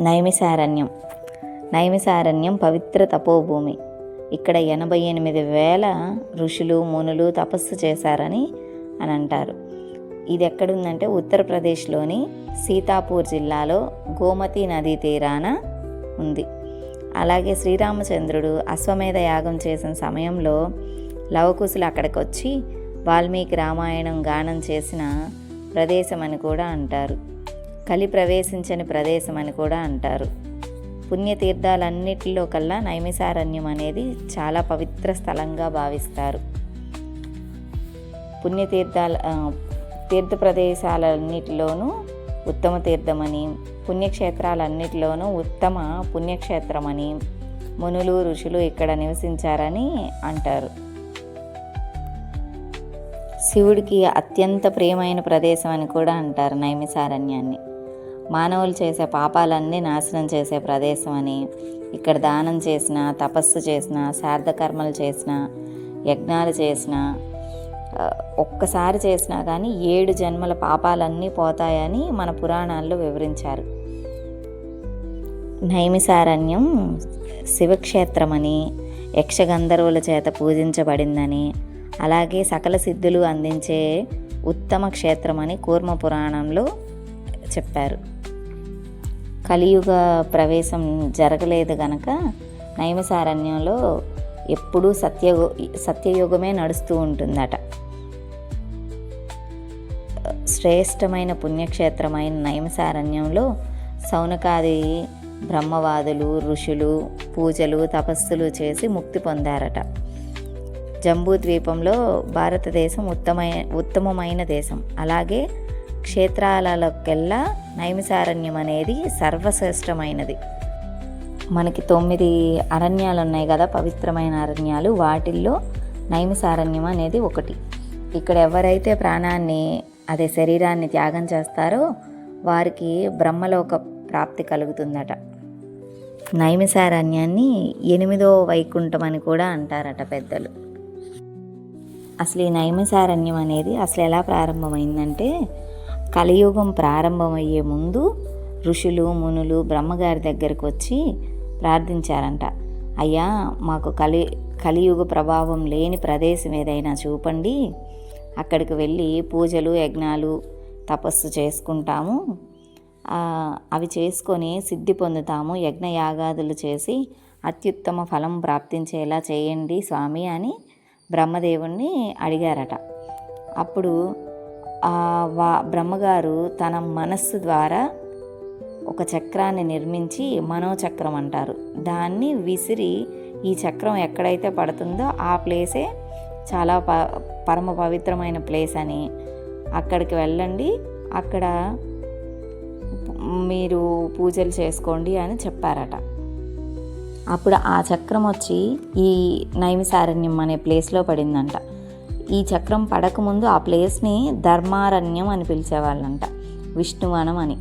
నైమిసారణ్యం. నైమిసారణ్యం పవిత్ర తపోభూమి. ఇక్కడ ఎనభై ఎనిమిది వేల ఋషులు మునులు తపస్సు చేశారని అని అంటారు ఇది ఎక్కడుందంటే ఉత్తరప్రదేశ్లోని సీతాపూర్ జిల్లాలో గోమతి నదీ తీరాన ఉంది. అలాగే శ్రీరామచంద్రుడు అశ్వమేధ యాగం చేసిన సమయంలో లవకుశులు అక్కడికి వచ్చి వాల్మీకి రామాయణం గానం చేసిన ప్రదేశం అని కూడా అంటారు. కలి ప్రవేశించని ప్రదేశం అని కూడా అంటారు. పుణ్యతీర్థాలన్నిటిలో కల్లా నైమిసారణ్యం అనేది చాలా పవిత్ర స్థలంగా భావిస్తారు. పుణ్యతీర్థాల తీర్థ ప్రదేశాలన్నిటిలోనూ ఉత్తమ తీర్థమని పుణ్యక్షేత్రాలన్నిటిలోనూ ఉత్తమ పుణ్యక్షేత్రమని మునులు ఋషులు ఇక్కడ నివసించారని అంటారు. శివుడికి అత్యంత ప్రియమైన ప్రదేశం అని కూడా అంటారు నైమిసారణ్యాన్ని. మానవులు చేసే పాపాలన్నీ నాశనం చేసే ప్రదేశం అని ఇక్కడ దానం చేసిన తపస్సు చేసిన శార్థకర్మలు చేసిన యజ్ఞాలు చేసిన ఒక్కసారి చేసినా కానీ ఏడు జన్మల పాపాలన్నీ పోతాయని మన పురాణాల్లో వివరించారు. నైమిసారణ్యం శివక్షేత్రమని యక్షగంధర్వుల చేత పూజించబడిందని అలాగే సకల సిద్ధులు అందించే ఉత్తమ క్షేత్రమని కూర్మ పురాణంలో చెప్పారు. కలియుగ ప్రవేశం జరగలేదు గనక నైమసారణ్యంలో ఎప్పుడూ సత్య సత్యయుగమే నడుస్తూ ఉంటుందట. శ్రేష్టమైన పుణ్యక్షేత్రమైన నైమసారణ్యంలో సౌనకాది బ్రహ్మవాదులు ఋషులు పూజలు తపస్సులు చేసి ముక్తి పొందారట. జంబూ ద్వీపంలో భారతదేశం ఉత్తమ ఉత్తమమైన దేశం. అలాగే క్షేత్రాలలోకెల్లా నైమిసారణ్యం అనేది సర్వశ్రేష్టమైనది. మనకి తొమ్మిది అరణ్యాలు ఉన్నాయి కదా పవిత్రమైన అరణ్యాలు. వాటిల్లో నైమిసారణ్యం అనేది ఒకటి. ఇక్కడ ఎవరైతే ప్రాణాన్ని అదే శరీరాన్ని త్యాగం చేస్తారో వారికి బ్రహ్మలోక ప్రాప్తి కలుగుతుందట. నైమిసారణ్యాన్ని ఎనిమిదో వైకుంఠం అని కూడా అంటారట పెద్దలు. అసలు ఈ నైమిసారణ్యం అనేది అసలు ఎలా ప్రారంభమైందంటే కలియుగం ప్రారంభమయ్యే ముందు ఋషులు మునులు బ్రహ్మగారి దగ్గరకు వచ్చి ప్రార్థించారంట. అయ్యా మాకు కలి కలియుగ ప్రభావం లేని ప్రదేశం ఏదైనా చూపండి. అక్కడికి వెళ్ళి పూజలు యజ్ఞాలు తపస్సు చేసుకుంటాము. అవి చేసుకొని సిద్ధి పొందుతాము. యజ్ఞయాగాదులు చేసి అత్యుత్తమ ఫలం ప్రాప్తించేలా చేయండి స్వామి అని బ్రహ్మదేవుణ్ణి అడిగారట. అప్పుడు వా బ్రహ్మగారు తన మనస్సు ద్వారా ఒక చక్రాన్ని నిర్మించి మనోచక్రం అంటారు. దాన్ని విసిరి ఈ చక్రం ఎక్కడైతే పడుతుందో ఆ ప్లేసే చాలా ప పరమ పవిత్రమైన ప్లేస్ అని అక్కడికి వెళ్ళండి. అక్కడ మీరు పూజలు చేసుకోండి అని చెప్పారట. అప్పుడు ఆ చక్రం వచ్చి ఈ నైమిసారణ్యం అనే ప్లేస్లో పడిందంట. ఈ చక్రం పడకముందు ఆ ప్లేస్ని ధర్మారణ్యం అని పిలిచేవాళ్ళంట విష్ణువనం అని.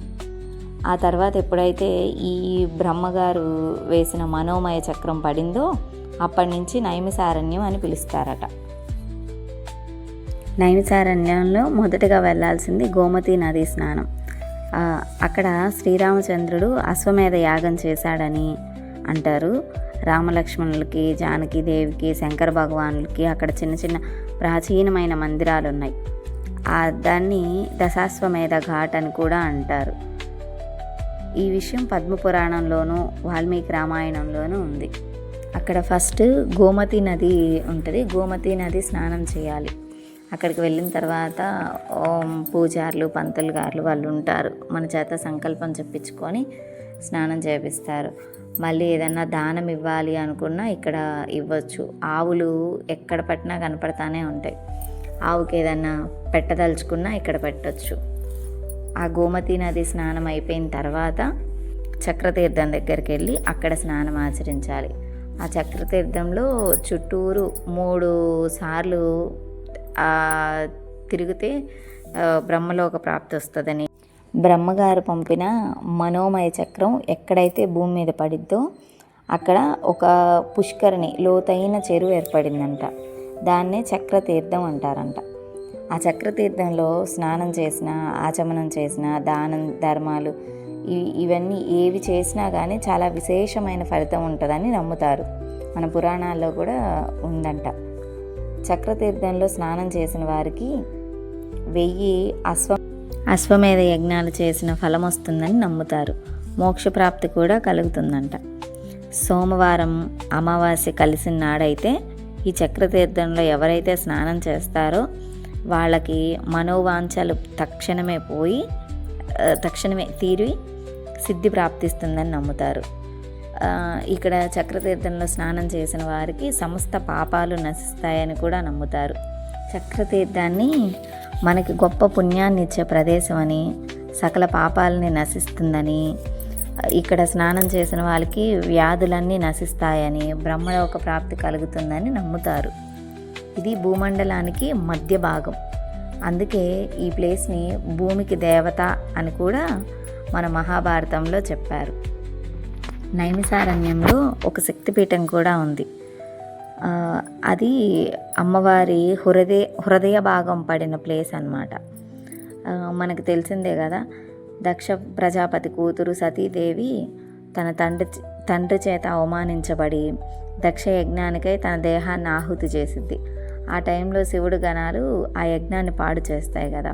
ఆ తర్వాత ఎప్పుడైతే ఈ బ్రహ్మగారు వేసిన మనోమయ చక్రం పడిందో అప్పటి నుంచి నైమిసారణ్యం అని పిలుస్తారట. నైమిసారణ్యంలో మొదటగా వెళ్ళాల్సింది గోమతి నదీ స్నానం. అక్కడ శ్రీరామచంద్రుడు అశ్వమేధ యాగం చేశాడని అంటారు. రామలక్ష్మణులకి జానకీదేవికి శంకర భగవానులకి అక్కడ చిన్న చిన్న ప్రాచీనమైన మందిరాలు ఉన్నాయి ఆ దాన్ని దశాశ్వమేధ ఘాట్ అని కూడా అంటారు. ఈ విషయం పద్మపురాణంలోనూ వాల్మీకి రామాయణంలోనూ ఉంది. అక్కడ ఫస్ట్ గోమతి నది ఉంటుంది. గోమతి నది స్నానం చేయాలి. అక్కడికి వెళ్ళిన తర్వాత ఓం పూజారులు పంతులు గారులు వాళ్ళు ఉంటారు. మన చేత సంకల్పం చెప్పించుకొని స్నానం చేపిస్తారు. మళ్ళీ ఏదన్నా దానం ఇవ్వాలి అనుకున్నా ఇక్కడ ఇవ్వచ్చు. ఆవులు ఎక్కడ పట్టినా కనపడతానే ఉంటాయి. ఆవుకి ఏదన్నా పెట్టదలుచుకున్నా ఇక్కడ పెట్టచ్చు. ఆ గోమతి నది స్నానం అయిపోయిన తర్వాత చక్రతీర్థం దగ్గరికి వెళ్ళి అక్కడ స్నానం ఆచరించాలి. ఆ చక్రతీర్థంలో చుట్టూరు మూడు సార్లు తిరిగితే బ్రహ్మలోక ప్రాప్తి వస్తుందని బ్రహ్మగారు పంపిన మనోమయ చక్రం ఎక్కడైతే భూమి మీద పడిద్దో అక్కడ ఒక పుష్కరిణి లోతైన చెరువు ఏర్పడిందంట. దాన్నే చక్రతీర్థం అంటారంట. ఆ చక్రతీర్థంలో స్నానం చేసిన ఆచమనం చేసిన దానం ధర్మాలు ఇవన్నీ ఏవి చేసినా కానీ చాలా విశేషమైన ఫలితం ఉంటుందని నమ్ముతారు. మన పురాణాల్లో కూడా ఉందంట. చక్రతీర్థంలో స్నానం చేసిన వారికి వెయ్యి అశ్వ అశ్వమేధ యజ్ఞాలు చేసిన ఫలం వస్తుందని నమ్ముతారు. మోక్షప్రాప్తి కూడా కలుగుతుందంట. సోమవారం అమావాస్య కలిసిన నాడైతే ఈ చక్రతీర్థంలో ఎవరైతే స్నానం చేస్తారో వాళ్ళకి మనోవాంఛలు తక్షణమే పోయి తక్షణమే తీరి సిద్ధి ప్రాప్తిస్తుందని నమ్ముతారు. ఇక్కడ చక్రతీర్థంలో స్నానం చేసిన వారికి సమస్త పాపాలు నశిస్తాయని కూడా నమ్ముతారు. చక్రతీర్థాన్ని మనకి గొప్ప పుణ్యాన్ని ఇచ్చే ప్రదేశం అని సకల పాపాలని నశిస్తుందని ఇక్కడ స్నానం చేసిన వాళ్ళకి వ్యాధులన్నీ నశిస్తాయని బ్రహ్మలోక ప్రాప్తి కలుగుతుందని నమ్ముతారు. ఇది భూమండలానికి మధ్య భాగం. అందుకే ఈ ప్లేస్ని భూమికి దేవత అని కూడా మన మహాభారతంలో చెప్పారు. నైమిసారణ్యంలో ఒక శక్తిపీఠం కూడా ఉంది. అది అమ్మవారి హృదయ హృదయ భాగం పడిన ప్లేస్ అన్నమాట. మనకు తెలిసిందే కదా దక్ష ప్రజాపతి కూతురు సతీదేవి తన తండ్రి తండ్రి చేత అవమానించబడి దక్ష యజ్ఞానికై తన దేహాన్ని ఆహుతి చేసింది ఆ టైంలో శివుడు గణాలు ఆ యజ్ఞాన్ని పాడు చేస్తాయి కదా.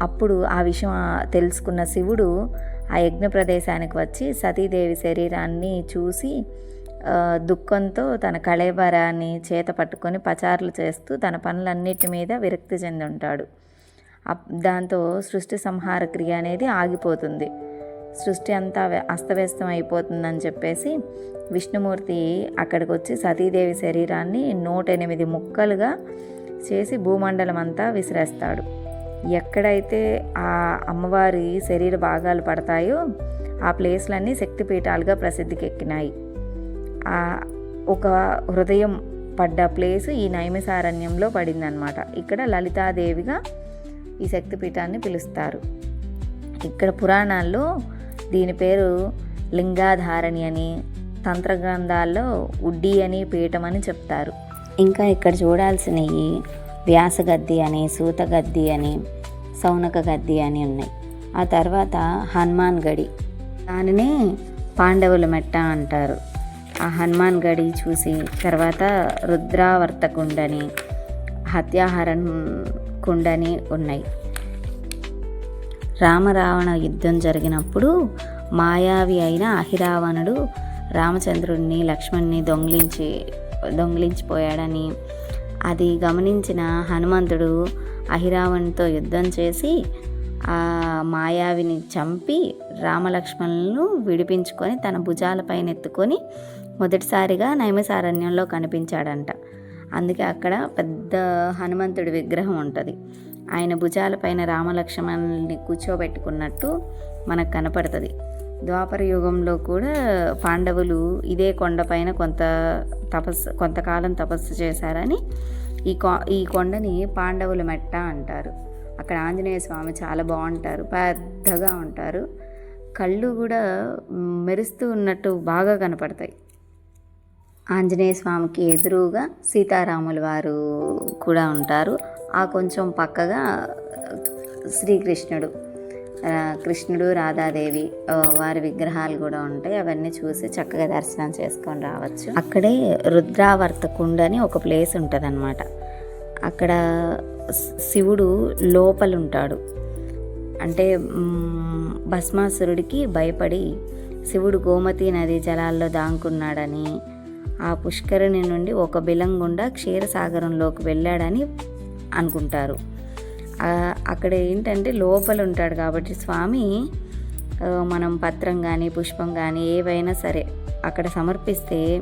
అప్పుడు ఆ విషయం తెలుసుకున్న శివుడు ఆ యజ్ఞ ప్రదేశానికి వచ్చి సతీదేవి శరీరాన్ని చూసి దుఃఖంతో తన కళేబరాన్ని చేత పట్టుకొని పచారులు చేస్తూ తన పనులన్నిటి మీద విరక్తి చెంది ఉంటాడు. అప్- దాంతో సృష్టి సంహార క్రియ అనేది ఆగిపోతుంది. సృష్టి అంతా అస్తవ్యస్తం అయిపోతుందని చెప్పేసి విష్ణుమూర్తి అక్కడికి వచ్చి సతీదేవి శరీరాన్ని నూట ఎనిమిది ముక్కలుగా చేసి భూమండలం అంతా విసిరేస్తాడు. ఎక్కడైతే ఆ అమ్మవారి శరీర భాగాలు పడతాయో ఆ ప్లేస్లన్నీ శక్తిపీఠాలుగా ప్రసిద్ధికెక్కినాయి. ఒక హృదయం పడ్డ ప్లేస్ ఈ నైమిసారణ్యంలో పడిందనమాట ఇక్కడ లలితాదేవిగా ఈ శక్తిపీఠాన్ని పిలుస్తారు. ఇక్కడ పురాణాల్లో దీని పేరు లింగాధారణి అని తంత్ర గ్రంథాల్లో ఉడ్డి అని పీఠం అని చెప్తారు. ఇంకా ఇక్కడ చూడాల్సినవి వ్యాసగద్ది అని సూతగద్ది అని సౌనక గద్ది అని ఉన్నాయి. ఆ తర్వాత హనుమాన్ గడి. దానినే పాండవుల మెట్ట అంటారు. ఆ హనుమాన్ గడి చూసి తర్వాత రుద్రావర్త కుండని హత్యాహరణ కుండని ఉన్నాయి. రామరావణ యుద్ధం జరిగినప్పుడు మాయావి అయిన అహిరావణుడు రామచంద్రుడిని లక్ష్మణ్ని దొంగిలించి దొంగిలించిపోయాడని అది గమనించిన హనుమంతుడు అహిరావణుతో యుద్ధం చేసి ఆ మాయావిని చంపి రామలక్ష్మణులను విడిపించుకొని తన భుజాలపైన ఎత్తుకొని మొదటిసారిగా నైమసారణ్యంలో కనిపించాడంట. అందుకే అక్కడ పెద్ద హనుమంతుడి విగ్రహం ఉంటుంది. ఆయన భుజాలపైన రామలక్ష్మణుల్ని కూర్చోబెట్టుకున్నట్టు మనకు కనపడుతుంది. ద్వాపర యుగంలో కూడా పాండవులు ఇదే కొండపైన కొంత తపస్సు కొంతకాలం తపస్సు చేశారని ఈ కొ ఈ కొండని పాండవుల మెట్ట అంటారు. అక్కడ ఆంజనేయ స్వామి చాలా బాగుంటారు పెద్దగా ఉంటారు. కళ్ళు కూడా మెరుస్తూ ఉన్నట్టు బాగా కనపడతాయి. ఆంజనేయ స్వామికి ఎదురుగా సీతారాముల వారు కూడా ఉంటారు. ఆ కొంచెం పక్కగా శ్రీకృష్ణుడు కృష్ణుడు రాధాదేవి వారి విగ్రహాలు కూడా ఉంటాయి. అవన్నీ చూసి చక్కగా దర్శనం చేసుకొని రావచ్చు. అక్కడే రుద్రావర్త కుండ అని ఒక ప్లేస్ ఉంటుంది అక్కడ శివుడు లోపలుంటాడు. అంటే భస్మాసురుడికి భయపడి శివుడు గోమతి నది జలాల్లో దాంకున్నాడని ఆ పుష్కరిణి నుండి ఒక బిలం గుండా క్షీరసాగరంలోకి వెళ్ళాడని అనుకుంటారు. అక్కడ ఏంటంటే లోపల ఉంటాడు కాబట్టి స్వామి మనం పత్రం కానీ పుష్పం కానీ ఏవైనా సరే అక్కడ సమర్పిస్తే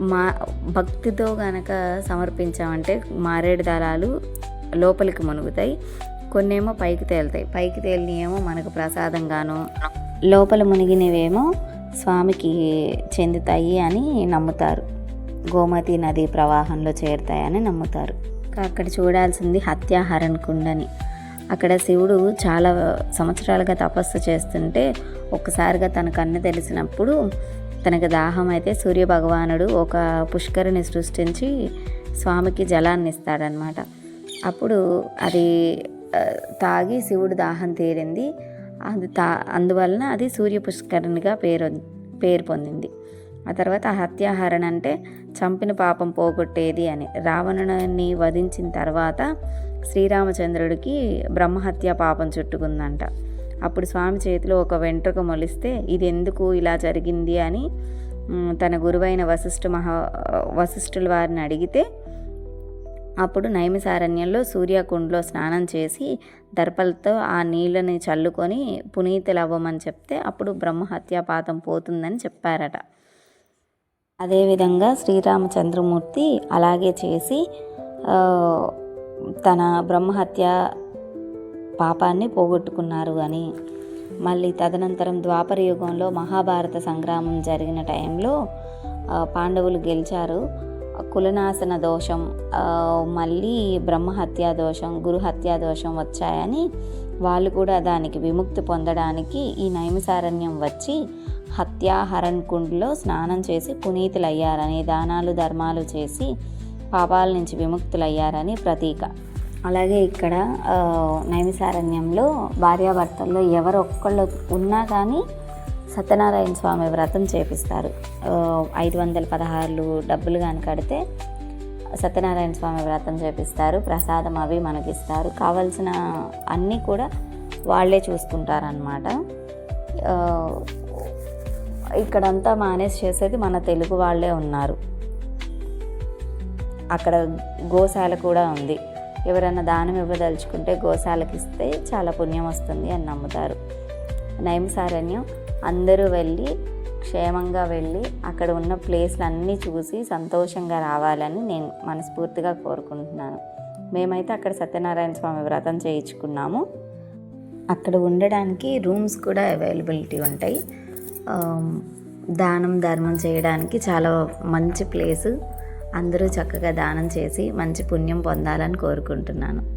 మా భక్తితో గనక సమర్పించామంటే మారేడు దళాలు లోపలికి మునుగుతాయి కొన్నేమో పైకి తేలుతాయి. పైకి తేలినవేమో మనకు ప్రసాదంగాను లోపల మునిగినవేమో స్వామికి చెందుతాయి అని నమ్ముతారు. గోమతి నది ప్రవాహంలో చేరుతాయని నమ్ముతారు. ఇంకా అక్కడ చూడాల్సింది హత్యాహరణ్ కుండని. అక్కడ శివుడు చాలా సంవత్సరాలుగా తపస్సు చేస్తుంటే ఒక్కసారిగా తన కన్ను తెలిసినప్పుడు తనకు దాహం అయితే సూర్య భగవానుడు ఒక పుష్కరిని సృష్టించి స్వామికి జలాన్ని ఇస్తాడనమాట అప్పుడు అది తాగి శివుడు దాహం తీరింది. అది తా అందువలన అది సూర్య పుష్కరణిగా పేరు పేరు పొందింది. ఆ తర్వాత హత్యాహరణ అంటే చంపిన పాపం పోగొట్టేది అని. రావణుని వధించిన తర్వాత శ్రీరామచంద్రుడికి బ్రహ్మహత్య పాపం చుట్టుకుందంట. అప్పుడు స్వామి చేతిలో ఒక వెంట్రుక మొలిస్తే ఇది ఎందుకు ఇలా జరిగింది అని తన గురువైన వశిష్ఠ మహా వశిష్ఠుల వారిని అడిగితే అప్పుడు నైమిసారణ్యంలో సూర్యకుండలో స్నానం చేసి దర్పలతో ఆ నీళ్ళని చల్లుకొని పునీతులు అవ్వమని చెప్తే అప్పుడు బ్రహ్మహత్యాపాతం పోతుందని చెప్పారట. అదేవిధంగా శ్రీరామచంద్రమూర్తి అలాగే చేసి తన బ్రహ్మహత్య పాపాన్ని పోగొట్టుకున్నారు అని. మళ్ళీ తదనంతరం ద్వాపర యుగంలో మహాభారత సంగ్రామం జరిగిన టైంలో పాండవులు గెలిచారు. కులనాశన దోషం మళ్ళీ బ్రహ్మహత్యా దోషం గురుహత్యా దోషం వచ్చాయని వాళ్ళు కూడా దానికి విముక్తి పొందడానికి ఈ నైమిసారణ్యం వచ్చి హత్యాహరణ్ కుండ్లో స్నానం చేసి పునీతులయ్యారని దానాలు ధర్మాలు చేసి పాపాల నుంచి విముక్తులయ్యారని ప్రతీక. అలాగే ఇక్కడ నైమిసారణ్యంలో భార్యాభర్తల్లో ఎవరు ఒక్కళ్ళు ఉన్నా కానీ సత్యనారాయణ స్వామి వ్రతం చేపిస్తారు. ఐదు వందల పదహారులు డబ్బులు కానీ కడితే సత్యనారాయణ స్వామి వ్రతం చేపిస్తారు. ప్రసాదం అవి మనకిస్తారు. కావాల్సిన అన్నీ కూడా వాళ్ళే చూసుకుంటారనమాట ఇక్కడంతా మానేసి చేసేది మన తెలుగు వాళ్ళే ఉన్నారు. అక్కడ గోశాల కూడా ఉంది. ఎవరైనా దానం ఇవ్వదలుచుకుంటే గోశాలకి ఇస్తే చాలా పుణ్యం వస్తుంది అని నమ్ముతారు. నైమిసారణ్యం అందరూ వెళ్ళి క్షేమంగా వెళ్ళి అక్కడ ఉన్న ప్లేస్లు అన్నీ చూసి సంతోషంగా రావాలని నేను మనస్ఫూర్తిగా కోరుకుంటున్నాను. మేమైతే అక్కడ సత్యనారాయణ స్వామి వ్రతం చేయించుకున్నాము. అక్కడ ఉండడానికి రూమ్స్ కూడా అవైలబిలిటీ ఉంటాయి. దానం ధర్మం చేయడానికి చాలా మంచి ప్లేసు. అందరూ చక్కగా దానం చేసి మంచి పుణ్యం పొందాలని కోరుకుంటున్నాను.